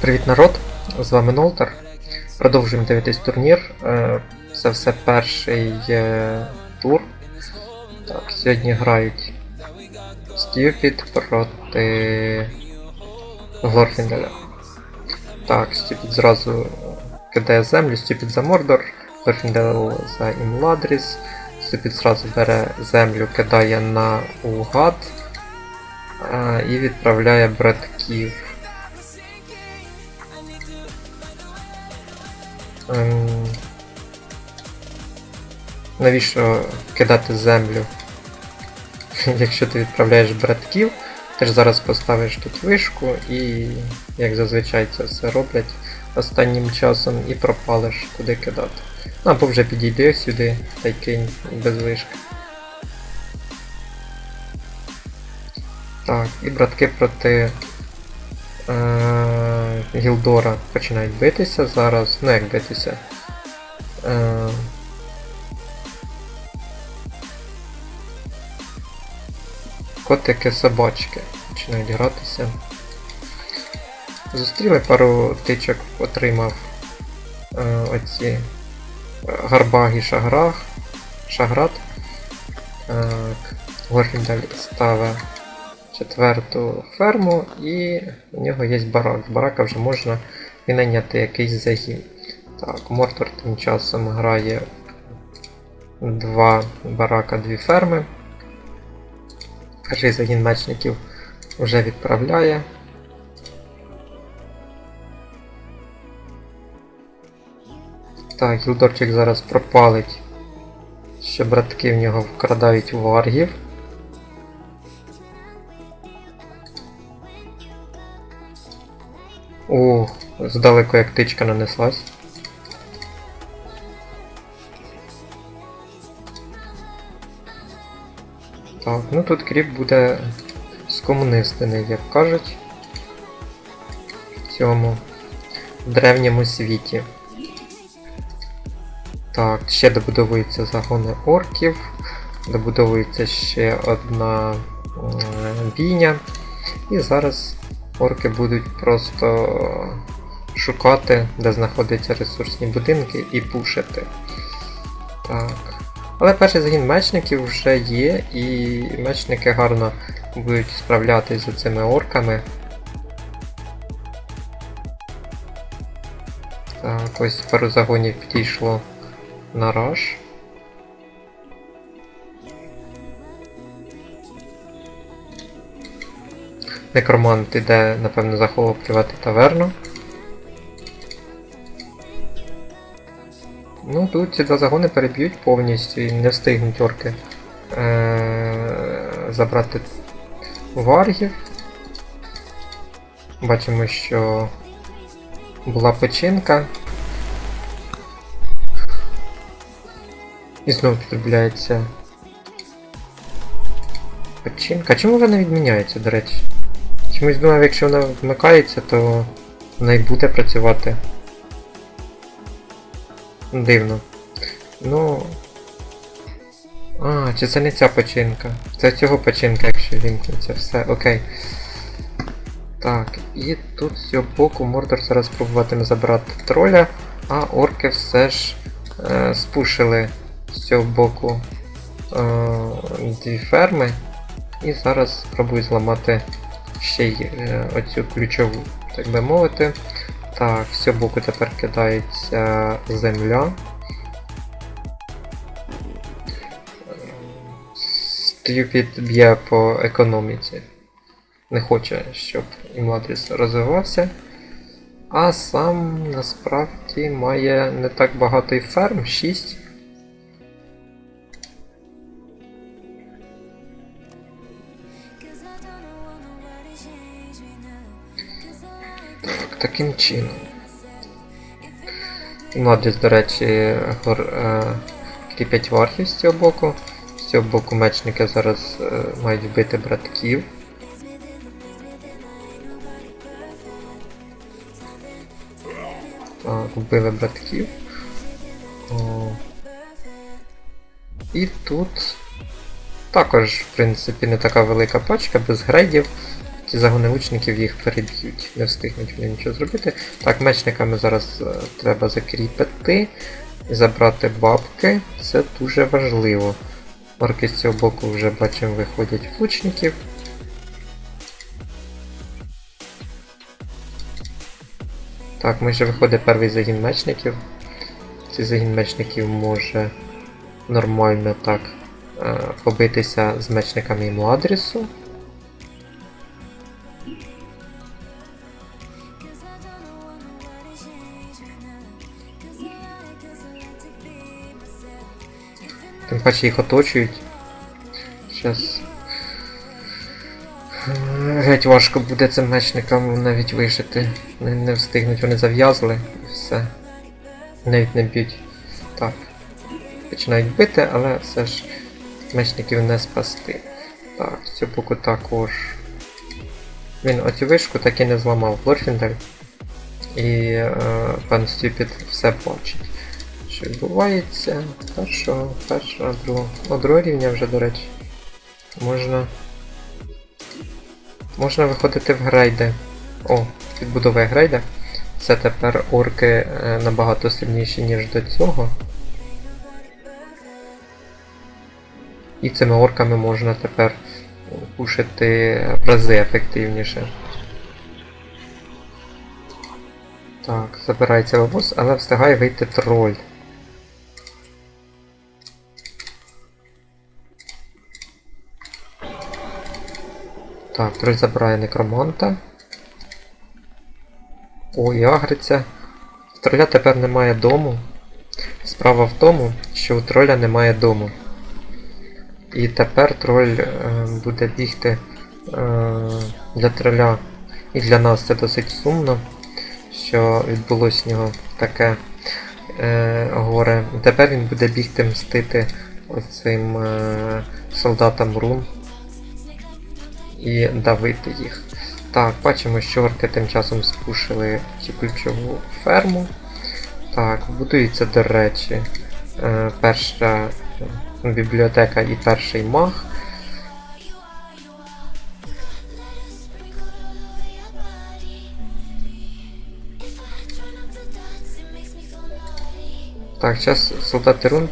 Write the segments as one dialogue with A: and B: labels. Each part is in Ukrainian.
A: Привіт, народ! З вами Нолтер. Продовжуємо дивитись турнір. Е, Це все перший е, тур. Так, сьогодні грають Стюпід проти Глорфінделя. Так, Стюпід зразу кидає землю, Стюпід за Мордор, Глорфіндел за Імладріс. Стюпід зразу бере землю, кидає на Угад е, і відправляє братків. Ем, навіщо кидати землю? Якщо ти відправляєш братків, ти ж зараз поставиш тут вишку і, як зазвичай це все роблять останнім часом, і пропалиш куди кидати. Ну, Або вже підійди сюди та й кинь без вишки. Так, і братки проти е, Гілдора починають битися зараз. Ну як битися. Е, котики собачки починають гратися. Зустріли пару тичок, отримав е, оці е, гарбаги шаграх, шаград. Так, Горфіндаль ставить четверту ферму і у нього є барак. З барака вже можна винайняти якийсь загін. Так, Мортор тим часом грає два барака, дві ферми. Перший загін мечників вже відправляє. Так, Гілдорчик зараз пропалить, що братки в нього вкрадають варгів. О, здалеку як тичка нанеслась. Так, ну тут кріп буде скомунистений, як кажуть. В цьому древньому світі. Так, ще добудовуються загони орків, добудовується ще одна м, бійня. І зараз орки будуть просто шукати, де знаходяться ресурсні будинки і пушити. Так. Але перший загін мечників вже є, і мечники гарно будуть справлятися з цими орками. Так, ось пару загонів підійшло на раш. Некромант іде, напевно, захоплювати таверну. Ну, тут ці два загони переб'ють повністю і не встигнуть орки е- забрати варгів. Бачимо, що була печінка. І знову підробляється печінка. Чому вона відміняється, до речі? Чомусь думав, якщо вона вмикається, то вона й буде працювати. Дивно. Ну. А, чи це не ця печінка? Це цього печінка, якщо вімкнеться. Все, окей. Так, і тут з цього боку Мордор зараз пробуватиме забрати троля, а орки все ж е, спушили з цього боку е, дві ферми. І зараз спробую зламати ще й е, оцю ключову, так би мовити. Так, з боку тепер кидається земля. Стюпід б'є по економіці. Не хоче, щоб Імладріс розвивався. А сам насправді має не так багато і ферм, 6. Таким чином. Імладріс, до речі, гор, е, кріпять вархів з цього боку. З цього боку мечники зараз е, мають вбити братків. Так, вбили братків. О. І тут також, в принципі, не така велика пачка, без грейдів. Ті загони лучників їх переб'ють, не встигнуть вони нічого зробити. Так, мечниками зараз е, треба закріпити забрати бабки. Це дуже важливо. Орки з цього боку вже бачимо виходять лучників. Так, майже виходить перший загін мечників. Цей загін мечників може нормально так е, побитися з мечниками Младрісу. Паче їх оточують. Е, Геть важко буде цим мечникам навіть вижити. Не, не встигнуть, вони зав'язли і все. Навіть не б'ють. Так. Починають бити, але все ж мечників не спасти. Так, цього боку також. Він оцю вишку так і не зламав Глорфіндель. І е, пан Стюпід все бачить. Що відбувається? Першого, першого, другого. Ну, другого рівня вже, до речі. Можна. Можна виходити в грейди. О, підбудова грейда. Це тепер орки е, набагато сильніші, ніж до цього. І цими орками можна тепер пушити в рази ефективніше. Так, забирається вивоз, але встигає вийти троль. Так, троль забирає некроманта. О, і агриться. В троля тепер немає дому. Справа в тому, що у троля немає дому. І тепер троль е, буде бігти е, для троля. І для нас це досить сумно, що відбулось в нього таке е, горе. Тепер він буде бігти мстити оцим е, солдатам рун і давити їх. Так, бачимо, що орки тим часом спушили цю ключову ферму. Так, будується, до речі, е, перша бібліотека і перший маг. Так, зараз солдати рун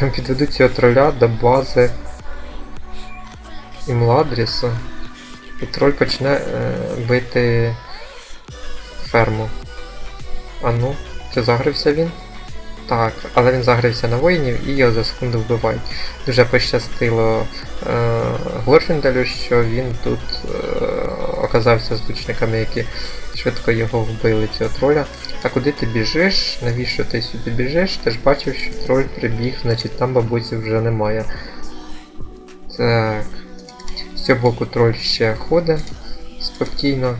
A: підведуть цього троля до бази Імладрісу. І троль почне е, бити ферму. А ну, чи загрився він? Так, але він загрився на воїнів і його за секунду вбивають. Дуже пощастило е, Глорфінделю, що він тут е, оказався з лучниками, які швидко його вбили, цього троля. А куди ти біжиш? Навіщо ти сюди біжиш? Ти ж бачив, що троль прибіг, значить там бабусі вже немає. Так. З цього боку троль ще ходить спокійно.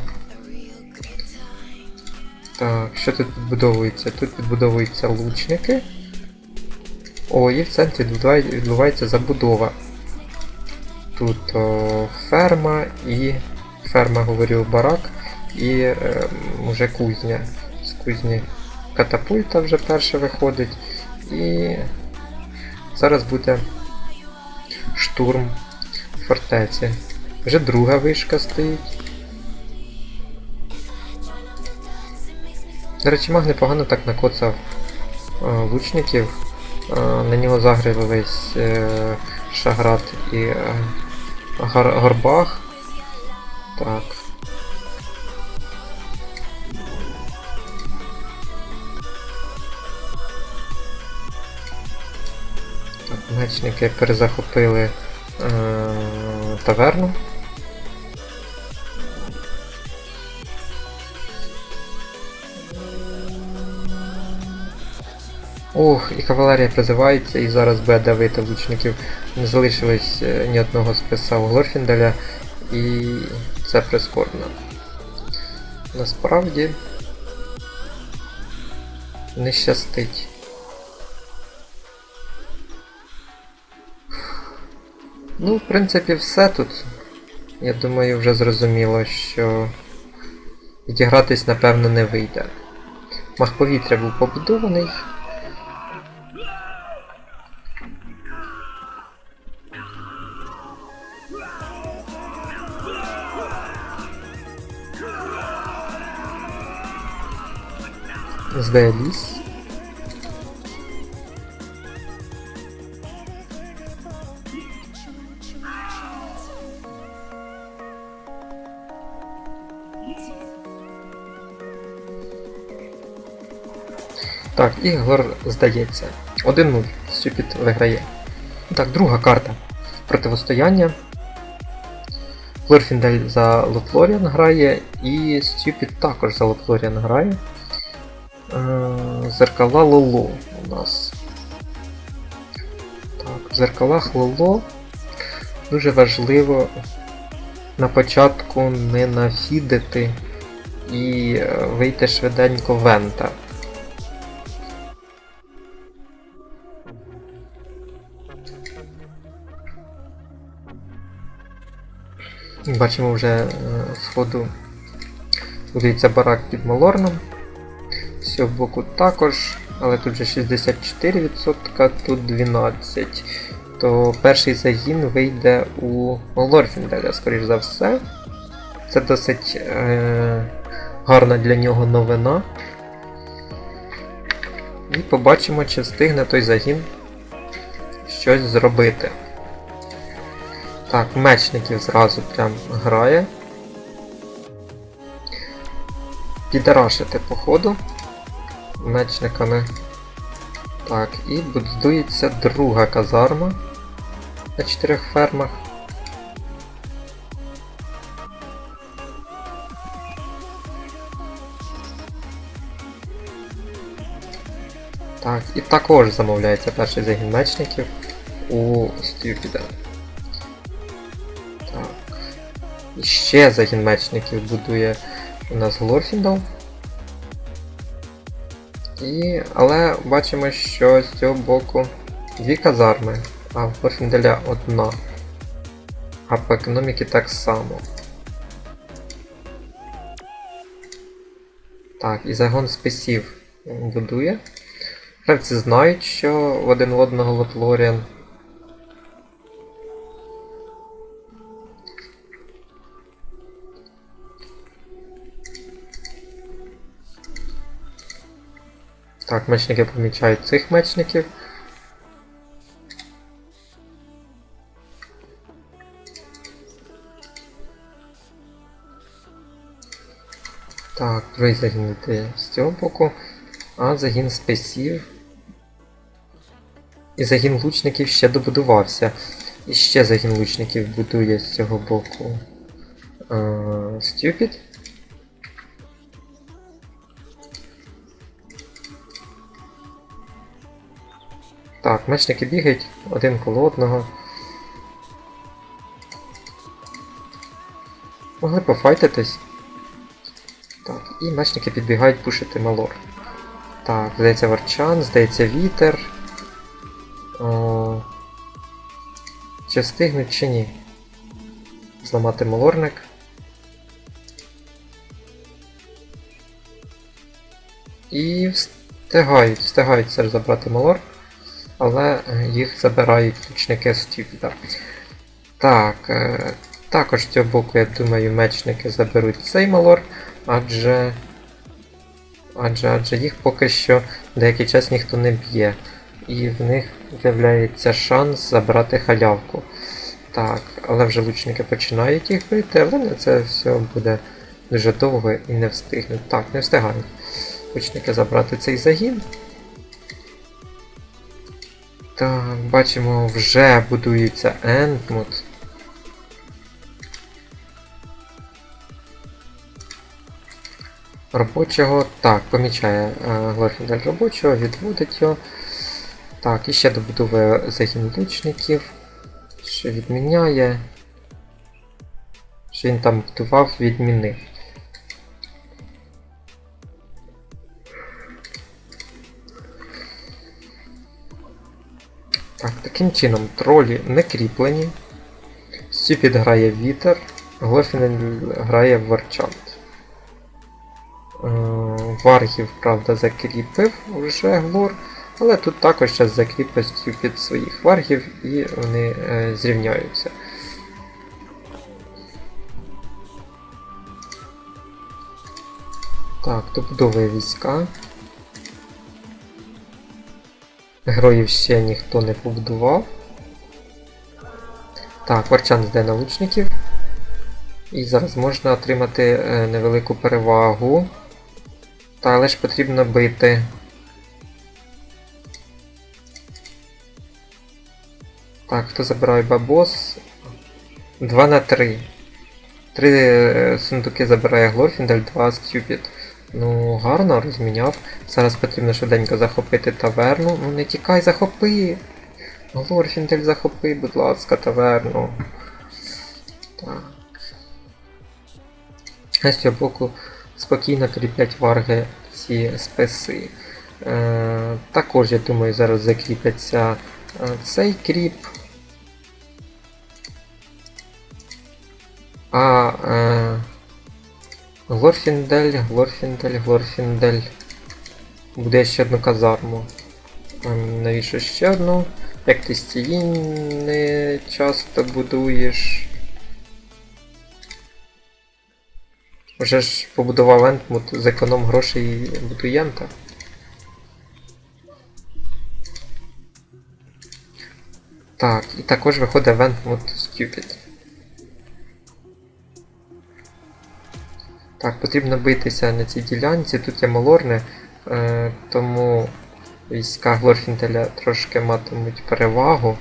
A: Так, що тут підбудовується? Тут підбудовуються лучники. О, і в центрі відбувається забудова. Тут о, ферма і. Ферма, говорю, барак і е, вже кузня. З кузні катапульта вже перша виходить. І зараз буде штурм фортеці. Вже друга вишка стоїть. До речі, маг непогано так накоцав е, лучників. Е, на нього загрив весь е, шаград і гар, горбах. Так. Мечники перезахопили таверну. Ох, і кавалерія призивається, і зараз буде давити лучників. Не залишилось е, ні одного списа у Глорфінделя, і це прискорбно. Насправді не щастить. Ну, в принципі, все тут. Я думаю, вже зрозуміло, що відігратись, напевно, не вийде. Мах повітря був побудований. Здає ліс. Так, і Глор здається. 1-0. Стюпід виграє. Так, друга карта. Противостояння. Глорфіндель за Лофлоріан грає, і Стюпід також за Лофлоріан грає. Е, Зеркала Лоло у нас. Так, в зеркалах Лоло дуже важливо на початку не нафідити і е, вийти швиденько вента. Бачимо вже е, сходу будується барак під Малорном. З цього боку також, але тут вже 64%, тут 12%. То перший загін вийде у Лорфінделя, скоріш за все. Це досить е, гарна для нього новина. І побачимо, чи встигне той загін щось зробити. Так, мечників зразу прям грає. Підарашити походу. Мечниками. Так, і будується друга казарма на чотирьох фермах. Так, і також замовляється перший загін мечників у Стюпіда. Ще загін мечників будує у нас Глорфіндал. І... Але бачимо, що з цього боку дві казарми, а в Глорфіндаля одна. А по економіки так само. Так, і загон списів будує. Гравці знають, що в один в одного Лотлоріан Так, мечники помічають цих мечників. Так, другий загін йде з цього боку, а загін спесів. І загін лучників ще добудувався. І ще загін лучників будує з цього боку. Стюпід. Так, мечники бігають один коло одного. Могли пофайтитись. Так, і мечники підбігають пушити малор. Так, здається Варчан, здається вітер. О... Чи встигнуть чи ні? Зламати малорник. І встигають, встигають все ж забрати малор але е, їх забирають лучники з. Так, е, також цього боку, я думаю, мечники заберуть цей адже адже, адже їх поки що деякий час ніхто не б'є. І в них з'являється шанс забрати халявку. Так, але вже лучники починають їх бити, але на це все буде дуже довго і не встигнуть. Так, не встигають лучники забрати цей загін. Так, бачимо, вже будується Ентмут. Робочого. Так, помічає е, Глорфіндель робочого, відводить його. Так, і ще добудовує загін лучників. Що відміняє. Що він там будував, відмінив. Таким чином тролі не кріплені. Стюпід грає вітер, Глофінель грає Варчант. Е, Варгів, правда, закріпив вже Глор, але тут також зараз закріпить Стюпід своїх варгів і вони е, зрівняються. Так, добудовує війська. Героїв ще ніхто не побудував. Так, Варчан жде налучників. І зараз можна отримати е, невелику перевагу. Та але ж потрібно бити. Так, хто забирає бабос? 2 на 3. Три е, сундуки забирає Глорфіндель, 2 Стюпід. Ну, гарно розміняв. Зараз потрібно швиденько захопити таверну. Ну не тікай, захопи! Глорфіндель, захопи, будь ласка, таверну. Так. З цього боку спокійно кріплять варги ці списи. Е, також, я думаю, зараз закріпиться е, цей кріп. А е, Глорфіндель, Глорфіндель, Глорфіндель. Буде ще одну казарму. Навіщо ще одну? Як ти стії не часто будуєш. Вже ж побудував Ентмут, зеконом грошей будує Ента. Так, і також виходить Вентмут Stupid. Так, потрібно битися на цій ділянці. Тут є Малорне, е, тому війська Глорфінтеля трошки матимуть перевагу.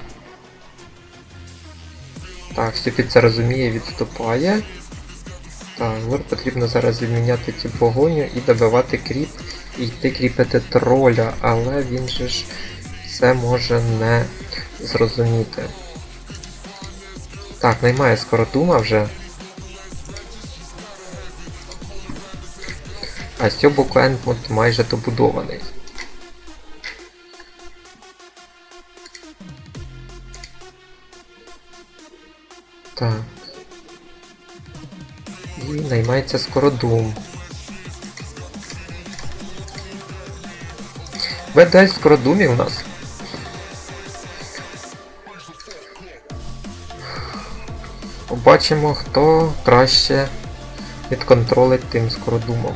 A: Так, Стюпід це розуміє, відступає. Так, Глор потрібно зараз відміняти цю погоню і добивати кріп, і йти кріпити троля, але він же ж це може не зрозуміти. Так, наймає скородума вже. А цього боку майже добудований. Так. І наймається скородум. Ведель скородумів у нас. Побачимо, хто краще відконтролить тим скородумом.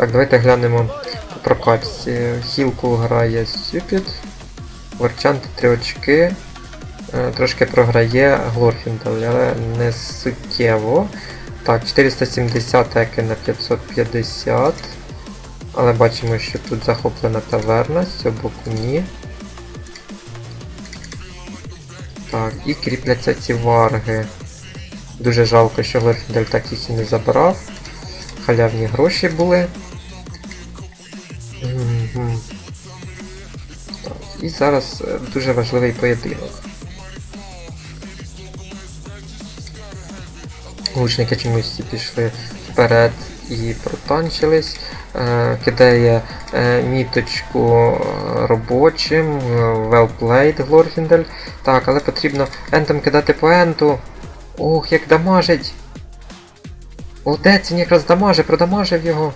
A: Так, давайте глянемо по прокатці. Хілку грає Стюпід. Ворчант 3 очки. Е, Трошки програє Глорфіндал, але не суттєво. Так, 470 еки на 550. Але бачимо, що тут захоплена таверна, з цього боку ні. Так, і кріпляться ці варги. Дуже жалко, що Глорфіндель так їх і не забрав. Халявні гроші були. І зараз е, дуже важливий поєдинок. Лучники чомусь пішли вперед і протанчились. Е, кидає е, міточку робочим. е, Well played, Глорфіндель. Так, але потрібно ентом кидати по енту. Ох, як дамажить! Молодець, він якраз дамаже, продамажив його.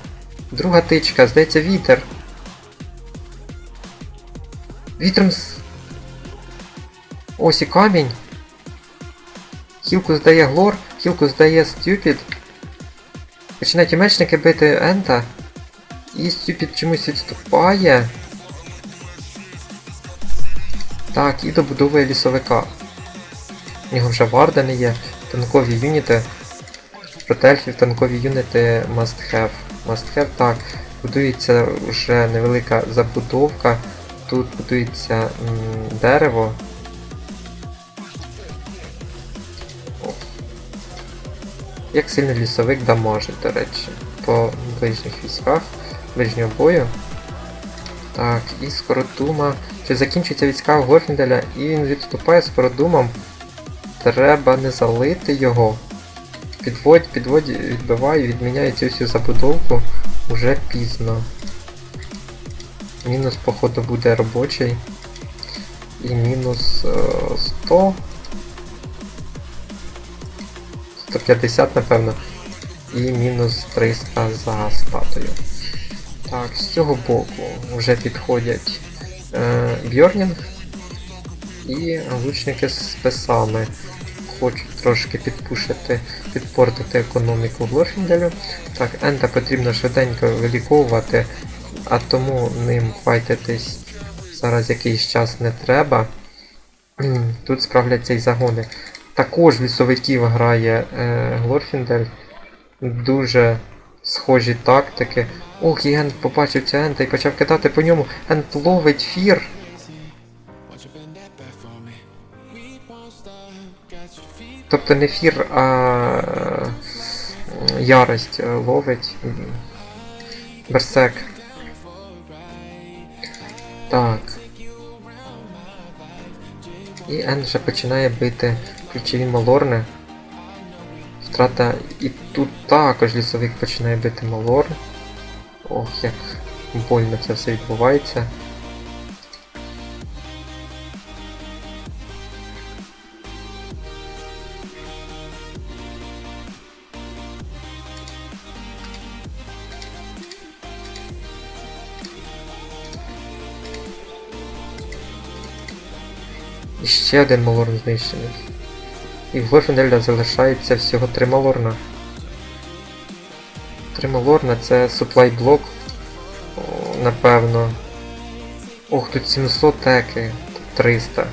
A: Друга тичка, здається, вітер. Вітром з... Ось і камінь. Хілку здає Глор, хілку здає Стюпід. Починають мечники бити Ента. І Стюпід чомусь відступає. Так, і добудовує лісовика. У нього вже вардени є, танкові юніти. Проти ельфів танкові юніти must have. Must have, так. Будується вже невелика забудовка. Тут будується дерево. Як сильно лісовик дамажить, до речі, по ближніх військах, ближнього бою. Так, і скоротума. Чи закінчується війська Горфінделя і він відступає з скородумом. Треба не залити його. Підводь, підводь, відбиваю, відміняю цю всю забудовку уже пізно. Мінус, походу, буде робочий. І мінус е, 100. 150, напевно. І мінус 300 за статую. Так, з цього боку вже підходять е, Бьорнінг і лучники з списами. Хочуть трошки підпушити, підпортити економіку Глорфінделю. Так, Ента потрібно швиденько виліковувати, а тому ним файтитись зараз якийсь час не треба. Тут справляться й загони. Також лісовиків грає е, Глорфіндель. Дуже схожі тактики. Ох, і Ент побачив ця Ента і почав кидати по ньому. Ент ловить фір. Тобто не фір, а е, ярость е, ловить. Берсек. Так. І Ен вже починає бити ключові малорни. Втрата і тут також лісовик починає бити малорн. Ох, як больно це все відбувається. Ще один малорн знищений. І в Глорфінделя залишається всього три малорна. Три малорна це суплай блок. Напевно. Ох, тут 700 теки, 300.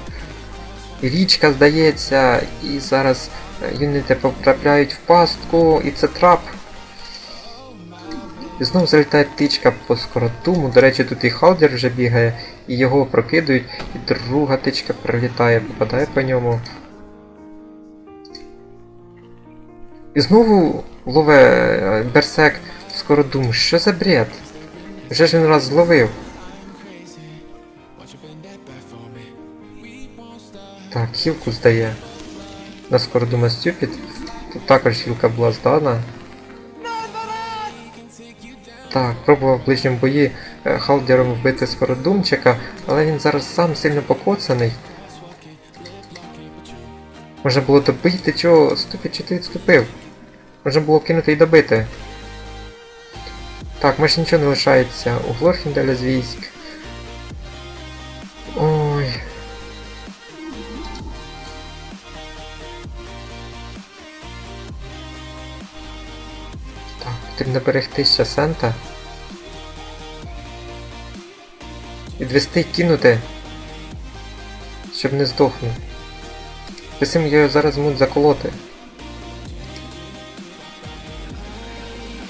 A: І річка здається, і зараз е, юніти потрапляють в пастку, і це трап. І знову залітає птичка по скоротуму. До речі, тут і халдер вже бігає, і його прокидують, і друга птичка прилітає, попадає по ньому. І знову лове е, берсек скородум. Що за бред? Вже ж він раз зловив. Так, хілку здає. На скородума Стюпід. Тут також хілка була здана. Так, пробував в ближньому бої халдером вбити скородумчика, але він зараз сам сильно покоцаний. Можна було добити чого, Ступід, чи ти відступив? Можна було кинути і добити. Так, майже нічого не лишається у Глорфінделя з військ. Ой. Так, потрібно берегти ще Сента. Відвести кинути. Щоб не здохнув. Писим його зараз можуть заколоти.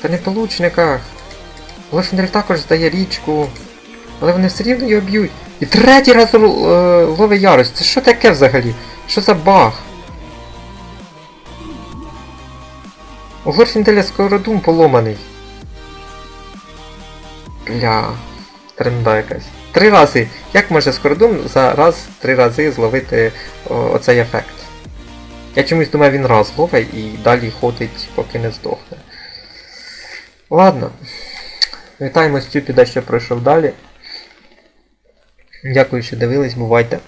A: Та не по лучниках. Глорфіндель також здає річку. Але вони все рівно його б'ють. І третій раз е, ловить ярость. Це що таке взагалі? Що за баг? У Глорфінделя скородум поломаний. Бля. Тренда якась. Три рази. Як може скородум за раз три рази зловити оцей ефект? Я чомусь думаю, він раз ловить і далі ходить, поки не здохне. Ладно. Вітаємо Стюпіда, що пройшов далі. Дякую, що дивились, бувайте.